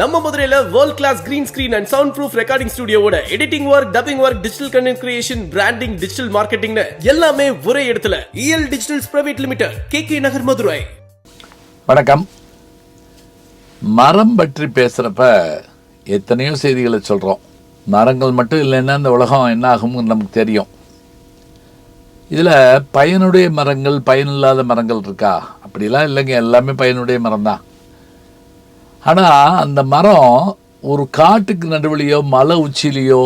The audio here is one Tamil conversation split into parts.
நம்ம மதுரையில world class green screen and sound proof recording ஸ்டுடியோட editing work dubbing work digital content creation branding digital marketing எல்லாமே ஒரே இடத்துல. EL digitals private limited K K Nagar Madurai வணக்கம். மரம் பற்றி பேசுகிறப்ப எத்தனையோ செய்திகளை சொல்கிறோம் மரங்கள் மட்டும் இல்லைன்னா இந்த உலகம் என்ன ஆகும்னு நமக்கு தெரியும். இதில் பயனுடைய மரங்கள் பயனில்லாத மரங்கள் இருக்கா? அப்படிலாம் இல்லைங்க. எல்லாமே பயனுடைய மரம் தான் ஆனால் அந்த மரம் ஒரு காட்டுக்கு நடுவிலையோ மலை உச்சியிலையோ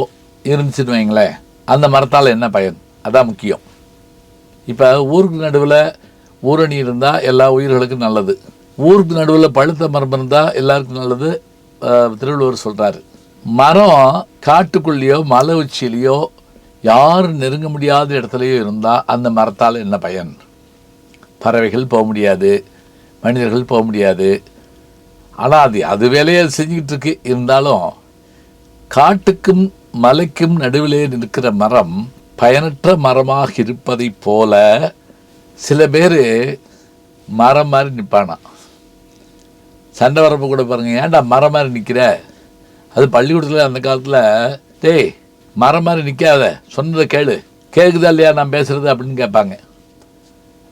இருந்துச்சுன்னு வைங்களேன். அந்த மரத்தால் என்ன பயன்? அதான் முக்கியம். இப்போ ஊருக்கு நடுவில் ஊரணி இருந்தால் எல்லா உயிர்களுக்கும் நல்லது. ஊருக்கு நடுவில் பழுத்த மரம் இருந்தால் எல்லாருக்கும் நல்லது திருவள்ளுவர் சொல்கிறாரு மரம் காட்டுக்குள்ளேயோ மலை உச்சியிலையோ யாரும் நெருங்க முடியாத இடத்துலையோ இருந்தால் அந்த மரத்தால் என்ன பயன்? பறவைகள் போக முடியாது மனிதர்கள் போக முடியாது ஆனால் அது அது வேலையை அது செஞ்சுக்கிட்டு இருக்கு. இருந்தாலும் காட்டுக்கும் மலைக்கும் நடுவிலே நிற்கிற மரம் பயனற்ற மரமாக இருப்பதைப் போல சில பேர் மரம் மாதிரி நிற்பானா சண்டை வரப்போ கூட பாருங்க ஏன்டா மரம் மாதிரி நிற்கிற அது பள்ளிக்கூடத்தில் அந்த காலத்தில் டேய் மரம் மாதிரி நிற்காத சொன்னதை கேளு. கேட்குதா இல்லையா? நான் பேசுறது அப்படின்னு கேட்பாங்க.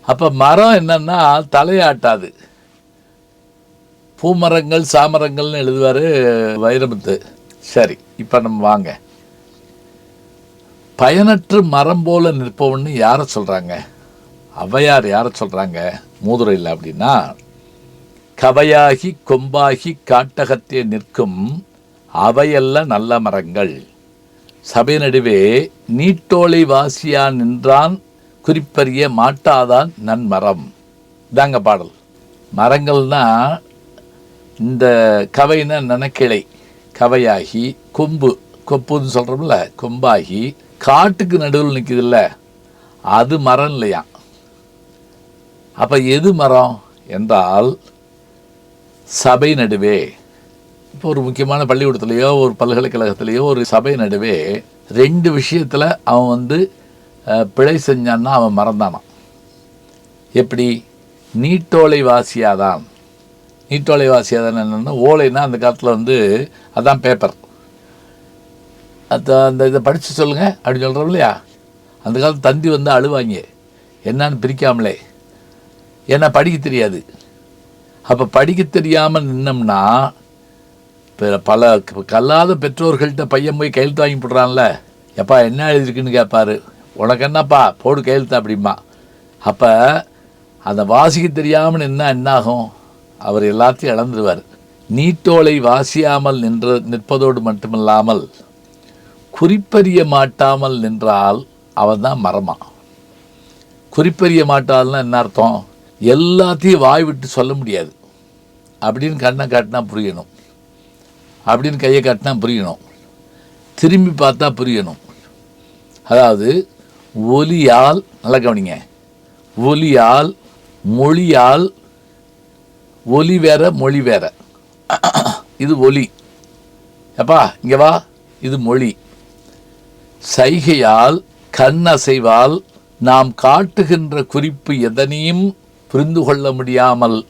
அப்போ மரம் என்னன்னா தலையாட்டாது. பூமரங்கள் சாமரங்கள்னு எழுதுவார் வைரமுத்து. சரி இப்போ நம்ம வாங்க. பயனற்று மரம் போல நிற்பவன்னு யாரை சொல்கிறாங்க அவையார் யாரை சொல்கிறாங்க மூதுரையில் அப்படின்னா கவையாகி கொம்பாகி காட்டகத்தே நிற்கும் அவையல்ல நல்ல மரங்கள். சபை நடுவே நீட்டோலை வாசியா நின்றான் குறிப்பறிய மாட்டாதான் நன்மரம். இதாங்க பாடல். மரங்கள்னா இந்த கவைன்னா நனக்கிளை கவையாகி கொம்பு கொப்புன்னு சொல்கிறோம்ல கொம்பாகி காட்டுக்கு நடுவில் நிற்குதுல்ல அது மரம் இல்லையா? அப்போ எது மரம் என்றால் சபை நடுவே. இப்போ ஒரு முக்கியமான பள்ளிக்கூடத்துலேயோ ஒரு பல்கலைக்கழகத்துலேயோ ஒரு சபை நடுவே ரெண்டு விஷயத்தில் அவன் வந்து பிழை செஞ்சான்னா அவன் மறந்தானான் எப்படி? நீட்டோலை வாசியாதான். நீட்டோலை வாசியாதான் என்னென்னா ஓலைன்னா அந்த காலத்தில் வந்து அதான் பேப்பர் அது அந்த இதை படித்து சொல்லுங்கள் அப்படின்னு சொல்கிறோம் இல்லையா? அந்த காலத்து தந்தி வந்து அழுவாங்க. என்னான்னு பிரிக்காமலே. ஏன்னா படிக்க தெரியாது. அப்போ படிக்க தெரியாமல் நின்னோம்னா இப்போ பல கல்லாத பெற்றோர்கள்ட்ட பையன் போய் கையெழுத்து வாங்கி போடுறான்ல. எப்பா என்ன எழுதிருக்குன்னு கேட்பாரு உனக்கு என்னப்பா போடு கையெழுத்து அப்படிமா அப்போ அந்த வாசிக்க தெரியாமல் என்ன ஆகும் அவர் எல்லாத்தையும் இழந்துருவார். நீட்டோலை வாசியாமல் நின்ற நிற்பதோடு மட்டுமில்லாமல் குறிப்பறிய மாட்டாமல் நின்றால் அவன் தான் மரமா. குறிப்பறிய மாட்டால்னா என்ன அர்த்தம்? எல்லாத்தையும் வாய் விட்டு சொல்ல முடியாது. அப்படின்னு கண்ணை காட்டினா புரியணும். அப்படின்னு கையை காட்டினா புரியணும். திரும்பி பார்த்தா புரியணும். அதாவது ஒலியால் நல்லா கவனிங்க. ஒலியால் மொழியால் ஒலி வேற மொழி வேற. இது ஒலி. எப்பா இங்கே வா. இது மொழி. சைகையால் கண் அசைவால் நாம் காட்டுகின்ற குறிப்பு எதனையும் புரிந்து கொள்ள முடியாமல்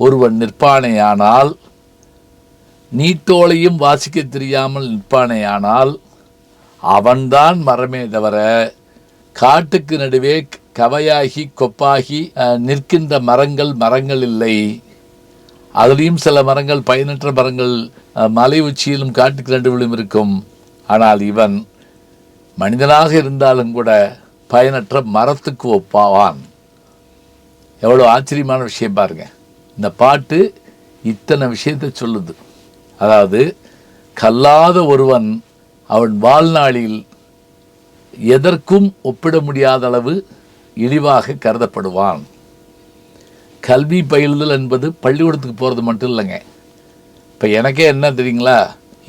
ஒருவன் நிற்பானேயானால் நீட்டோலையும் வாசிக்க தெரியாமல் நிற்பானேயானால் அவன்தான் மரமே தவிர காட்டுக்கு நடுவே கவையாகி கொப்பாகி அஹ், நிற்கின்ற மரங்கள் மரங்கள் இல்லை. அதுலேயும் சில மரங்கள் பயனற்ற மரங்கள் அஹ், மலை உச்சியிலும் காட்டுக்கு நடுவிலும் இருக்கும். ஆனால் இவன் மனிதனாக இருந்தாலும் கூட பயனற்ற மரத்துக்கு ஒப்பாவான். எவ்வளோ ஆச்சரியமான விஷயம் பாருங்க. இந்த பாட்டு இத்தனை விஷயத்தை சொல்லுது. அதாவது கல்லாத ஒருவன் அவன் வாழ்நாளில் எதற்கும் ஒப்பிட முடியாத அளவு இழிவாக கருதப்படுவான். கல்வி பயிலுதல் என்பது பள்ளிக்கூடத்துக்கு போகிறது மட்டும் இல்லைங்க. இப்போ எனக்கே என்ன தெரியுங்களா?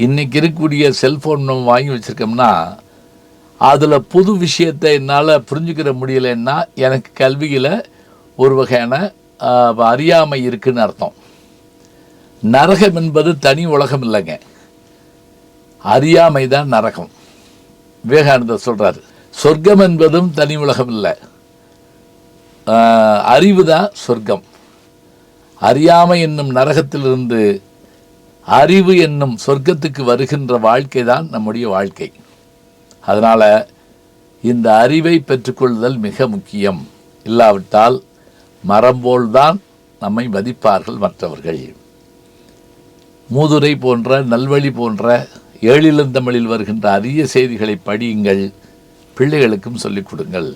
இன்றைக்கி இருக்கக்கூடிய செல்ஃபோன் நம்ம வாங்கி வச்சுருக்கோம்னா அதில் புது விஷயத்தை என்னால் புரிஞ்சுக்கிற முடியலைன்னா எனக்கு கல்வியில் ஒரு வகையான அறியாமை இருக்குன்னு அர்த்தம். நரகம் என்பது தனி உலகம் இல்லைங்க. அறியாமை தான் நரகம். விவேகானந்தர் சொல்கிறார் சொர்க்கம் என்பதும் தனி உலகம் இல்லை. அறிவு தான் சொர்க்கம். அறியாமை என்னும் நரகத்திலிருந்து அறிவு என்னும் சொர்க்கத்துக்கு வருகின்ற வாழ்க்கை தான் நம்முடைய வாழ்க்கை. அதனால் இந்த அறிவை பெற்றுக்கொள்ளுதல் மிக முக்கியம். இல்லாவிட்டால் மரம் போல்தான் நம்மை மதிப்பார்கள் மற்றவர்கள். மூதுரை போன்ற நல்வழி போன்ற ஏழிலந்தமிழில் வருகின்ற அரிய செய்திகளை படியுங்கள். பிள்ளைகளுக்கும் சொல்லிக் கொடுங்கள்.